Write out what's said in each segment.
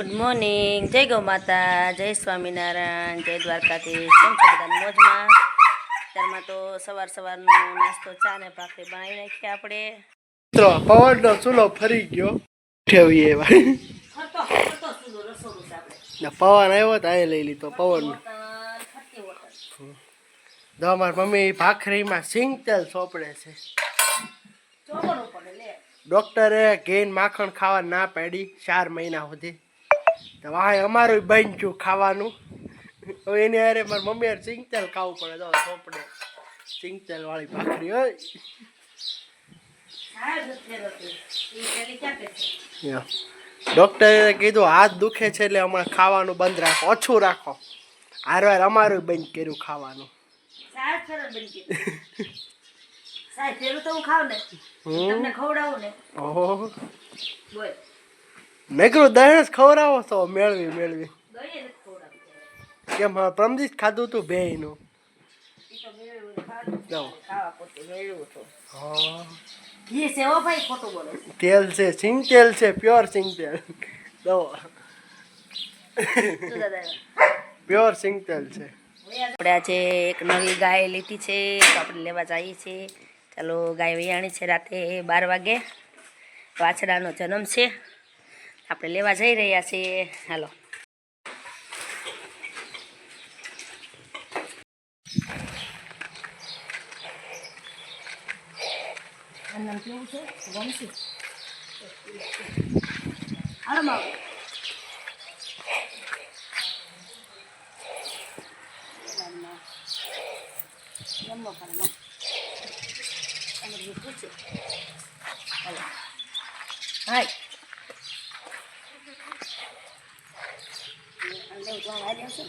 Good morning જય ગૌ માતા જય સ્વામિનારાયણ જય દ્વારકાધીશ કેમ છો બધા મોજમાં? ત્યારમાં તો સવાર સવારનો નાસ્તો ચા ને ભાખરી બનાવી નાખીએ આપણે. મિત્રો પવનનો ચૂલો ફરી ગયો. ઉઠાવીએ એવા. ને પવન આવ્યો તો અહીં લઈ લીધો પવન. તો અમારી મમ્મી ભાખરીમાં સિંગ તેલ સોંપડે છે. ડોક્ટરે ઘેન માખણ ખાવા ના પાડી ચાર મહિના સુધી. તો વાહ અમારું બન છું ખાવાનું. હવે એની અરે મારી મમ્મી હારે સિંગતેલ ખાવું પડે. તો ચોપડે સિંગતેલ વાળી ભાખરી હોય. ડોક્ટરે કીધું હાથ દુખે છે એટલે હમણાં ખાવાનું બંધ રાખો. ઓછું રાખો. હાર વાર અમારું બંધ કર્યું ખાવાનું. સાહેબ પેલું તો હું ખાવ ને. તમને ખવડાવું ને. ઓહો. બોલ. નકરું દહેજ ખવડાવો તો મેળવી મેળવી. કેમ હા પ્રમદીશ ખાધું હતું બેયનું? છે. છે તેલ છે. સિંગ તેલ છે પ્યોર સિંગ તેલ દો પ્યોર સિંગ તેલ છે આપણે આજે એક નવી ગાય લીધી છે તો આપણે લેવા જઈએ છીએ. ચાલો ગાય વૈયાણી છે રાતે બાર વાગે. વાછડાનો જન્મ છે. આપણે લેવા જઈ રહ્યા છીએ હાલો હાલો માવો જમવા પડે માં અને બીજું પૂછે હાલો હાય અંદર ઉતરવા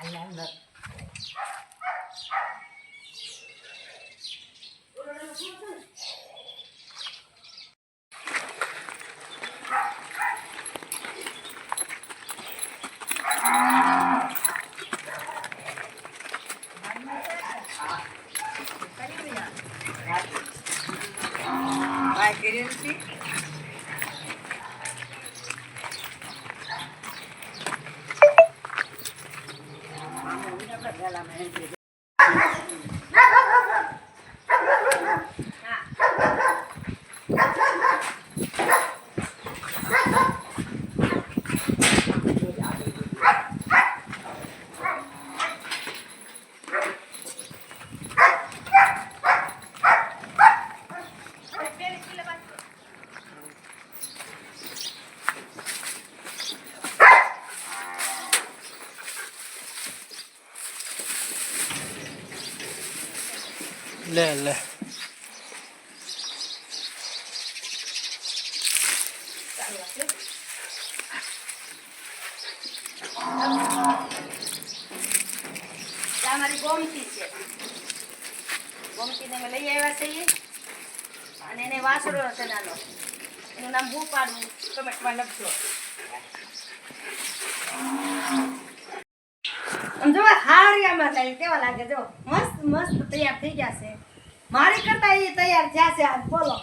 આવી આવશે લે લે આ મારી ગોમતી છે ગોમતીને એને નામ પાડવું કમેન્ટમાં લખજો જો હારિયામાં થાય કેવા લાગે જો, મસ્ત મસ્ત તૈયાર થઈ ગયા છે. મારી કરતા એ તૈયાર થયા છે આજ બોલો.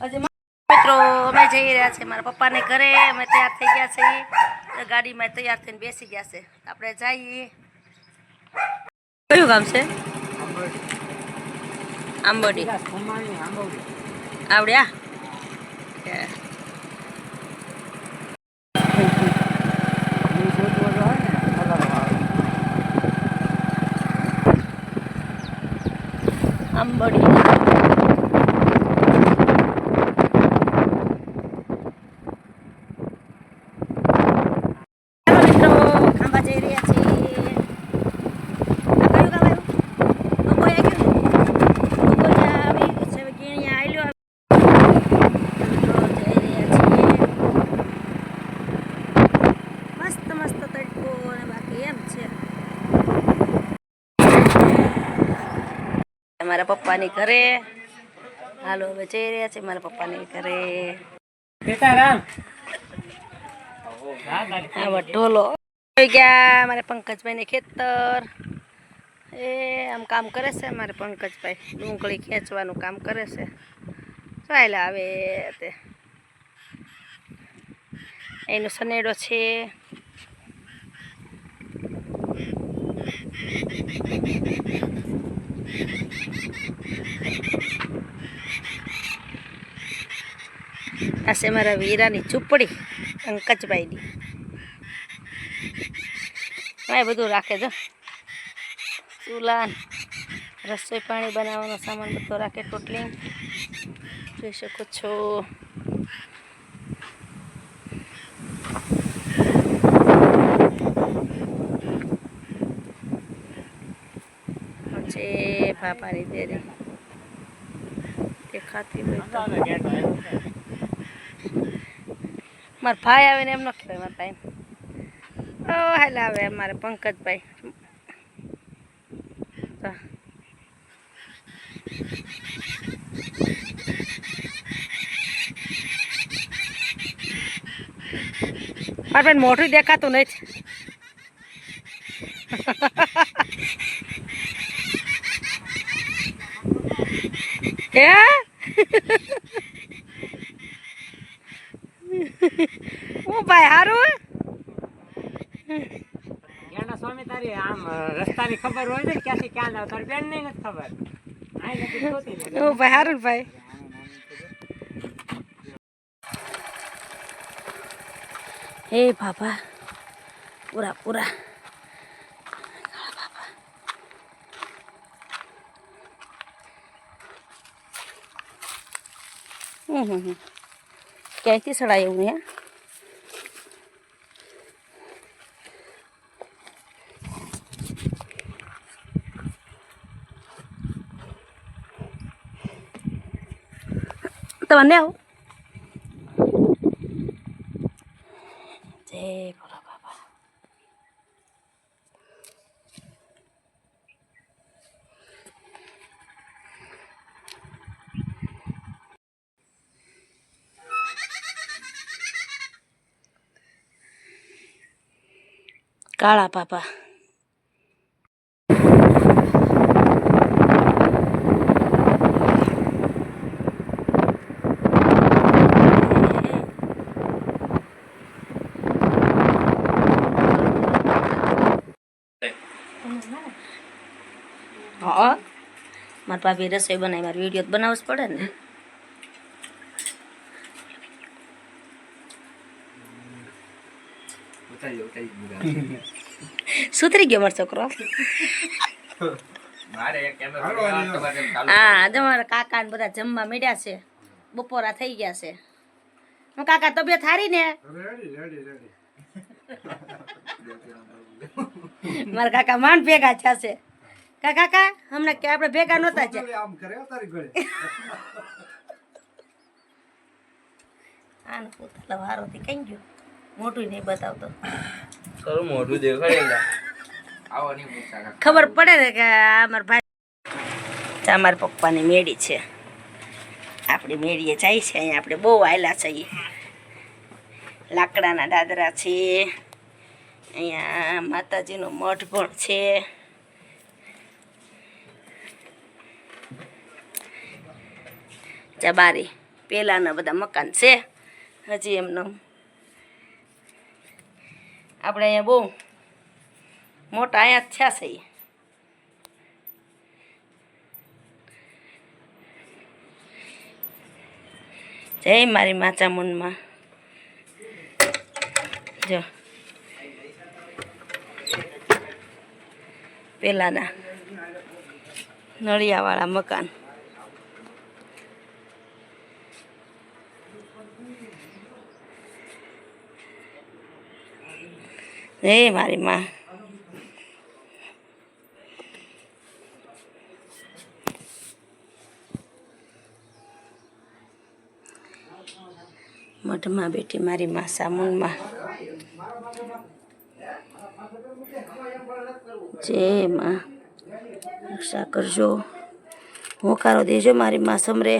હજી મિત્રો અમે જઈ રહ્યા છીએ મારા પપ્પાને ઘરે. અમે તૈયાર થઈ ગયા છીએ. ગાડીમાં તૈયાર થઈને બેસી ગયા છે. આપણે જઈએ. કયું ગામ છે? આંબોડી. આવડ્યા? કે આંબોડી ચાલો મિત્રો ખાંભા જઈ રહ્યા છીએ આ કયું ગામ આવ્યું બગોયા ગયું બગોયા આવી ગયું છે હવે ગીણિયા આયલો મિત્રો જઈ રહ્યા છીએ મસ્ત મસ્ત તડકો અને બાકી એમ છે મારા પપ્પાની ઘરે. હાલો હવે જઈ રહ્યા છે મારા પપ્પાની ઘરે. ઢોલો. ગયા મારે પંકજભાઈ ને ખેતર. એ આમ કામ કરે છે મારે પંકજભાઈ. ડુંગળી ખેંચવાનું કામ કરે છે. ચાલે આવે તે. એનો સનેડો છે. આ છે મારા વીરાની ચૂપડી, પંકજભાઈની. એમાં બધું રાખે જો. ચૂલા રસોઈ પાણી બનાવવાનો સામાન બધો રાખે ટોટલી જોઈ શકો છે. બાપાની તે ખાતી હોય મારા ભાઈ આવે ને એમ ન કહેવાય મારા ભાઈ. ઓ હાલ આવે અમારે પંકજભાઈ. મારે બેન મોઢું દેખાતું નથી. હે? હું ભાઈ હારું? એના સ્વામી તારી આમ રસ્તાની ખબર હોય ને ક્યાંથી ક્યાં જાવ તારી બેન નથી ખબર. હું ભાઈ હારું ભાઈ. હે બાબા પૂરા પૂરા. હમ હમ હમ. ક્યાંયથી સડાયું ને તમને આવું જય કાળા પાપા હા મારા પાપી રસોઈ બનાવી મારે વીડિયો બનાવવો જ પડે ને? સુધરી ગયો મારો છોકરો. હા આજે મારા કાકા ને બધા જમવા મળ્યા છે. બપોરા થઈ ગયા છે. હું કાકા તબિયત હારી ને? મારા કાકા માંડ ભેગા થયા છે. કા કાકા હમણાં કે આપણે ભેગા નહોતા છે આમ કરે તારી આને પોતાના વારોથી કઈ ગયો? મોટું નહીં બતાવતો. તારું મોઢું પૂછતા ખબર પડે ને કે અમારા ભાઈ અમારા પપ્પાની મેળી છે. આપણી મેળીએ જાય છે અહીંયા, આપણે બહુ આયલા છીએ લાકડાના દાદરા છે. અહીંયા માતાજીનો મઠ પણ છે. જબારી પહેલાંના બધા મકાન છે. હજી એમનો આપણે અહીંયા બહુ મોટા અહીંયા થયા છે. જય મારી માચા મૂનમાં. જો. પેલાના નળિયાવાળા મકાન. જય મારી માં. મઠમાં બેઠી મારી માં સામુનમાં જય માં. રક્ષા કરજો. હોકારો દેજો મારી માં સમરે.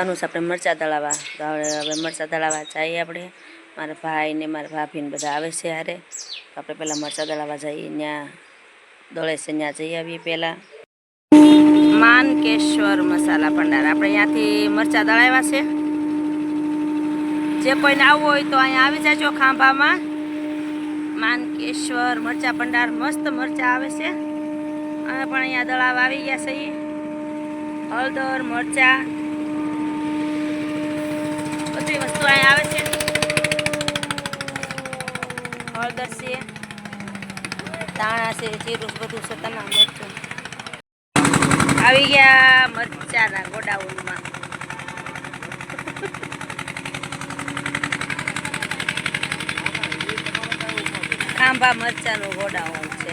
જવાનું છે, આપણે મરચાં તળાવવા. તો હવે મરચાં તળાવવા જઈએ આપણે. મારા ભાઈ ને મારા ભાભી ને બધા આવે છે હારે. તો આપણે પહેલાં મરચાં દળાવવા જઈએ ત્યાં દળે છે ત્યાં જઈ આવીએ પહેલાં. માનકેશ્વર મસાલા ભંડાર. આપણે અહીંયાથી મરચાં દળાવ્યા છે. જે કોઈને આવવું હોય તો અહીંયા આવી જાજો ખાંભામાં. માનકેશ્વર મરચા ભંડાર. મસ્ત મરચા આવે છે. અમે પણ અહીંયા દળાવ આવી ગયા છીએ. હળદર મરચા બધી વસ્તુ અહીં આવે છે. હળદર છે ધાણા છે જીરું, બધું છે તમામ મરચું આવી ગયા મરચાના ગોડાઉનમાં. ખાંભા મરચાનું ગોડાઉન છે.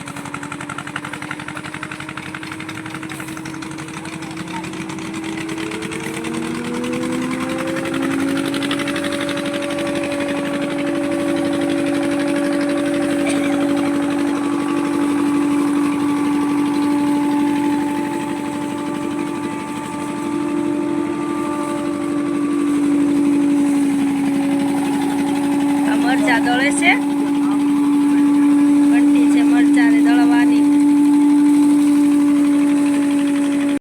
આ મરચા દળે છે ઘંટી છે મરચાને દળવાની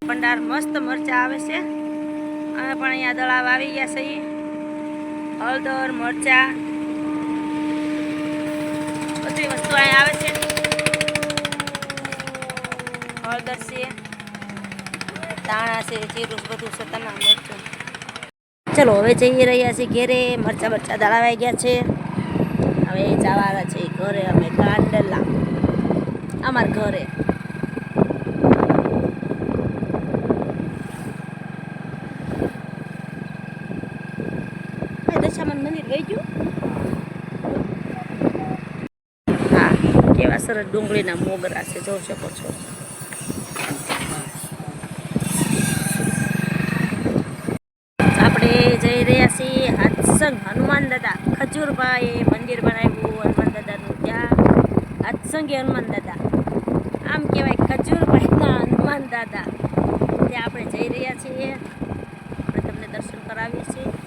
ભંડાર મસ્ત મરચા આવે છે અમે પણ અહીંયા દળાવ આવી ગયા છીએ હળદર મરચા બધી વસ્તુ અહીં આવે છે. હળદર છે દાણા છે, જીરું બધું છે તમામ મરચું ચલો, હવે જઈ રહ્યા છીએ ઘેરે. મરચા મરચા દળાવાઈ ગયા છે. હવે જવાના છે ઘરે, અમે કાંડલા અમારા ઘરે આ દશામાનું મંદિર વહી ગયું હા કેવા સરસ ડુંગળીના મોગરા છે, જોઈ શકો છો. આપણે જઈ રહ્યા છીએ હાથસંગ હનુમાન દાદા. ખજૂરભાઈ મંદિર બનાવ્યું, હનુમાન દાદાનું ત્યાં. હાથસંગે હનુમાન દાદા. આમ કહેવાય ખજૂરભાઈના હનુમાન દાદા. ત્યાં આપણે જઈ રહ્યા છીએ. આપણે તમને દર્શન કરાવીએ છીએ.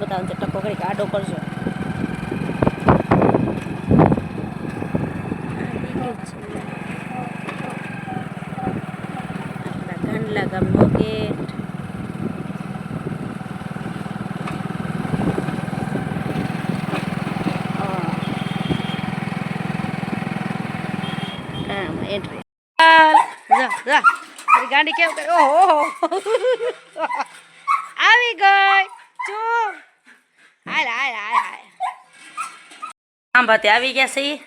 બતાવું તો ટકો કરી આડો કરજો. ગાંડલા ગામનો ગેટ. એન્ટ્રી ગાડી કેવું કરે? ઓહો આવી ગઈ ચૂપ હાલ હાલ હાલ હાલ આમ ભાતે આવી ગયા છે ઈ.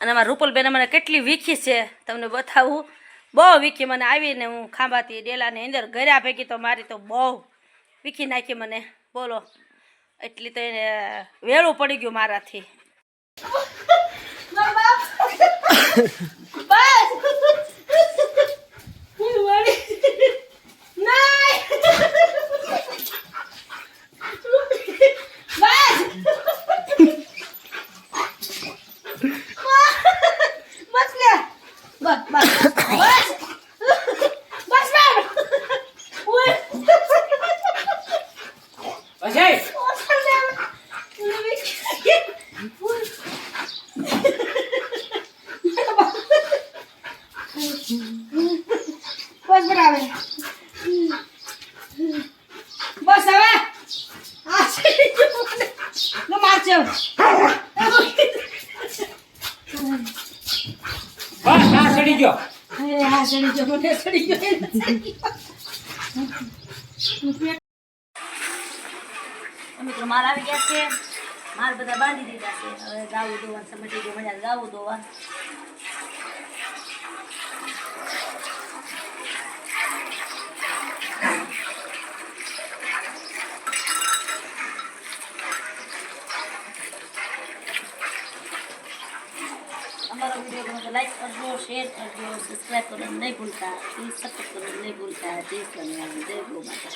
અને અમારા રૂપલબેન મને કેટલી વીખી છે, તમને બતાવું. બહુ વીખી મને આવીને હું ખાંભાતી ડેલાની અંદર ગર્યા ભેગી તો મારી તો બહુ વીખી નાખી મને. બોલો, એટલી તો એને વેળું પડી ગયું મારાથી. Bak bak. મિત્રો, માલ આવી ગયા છે. માલ બધા બાંધી દીધા છે. હવે ગાવું દોવા સમજી ગયો મજા ગાવું દોવા લાઈક કરજો શેર કરજો સબસ્ક્રાઈબ કરવાનું નહીં ભૂલતા પ્લીઝ સપોર્ટ કરવાનું નહીં ભૂલતા જય સ્વામિનારાયણ જય ગો માતા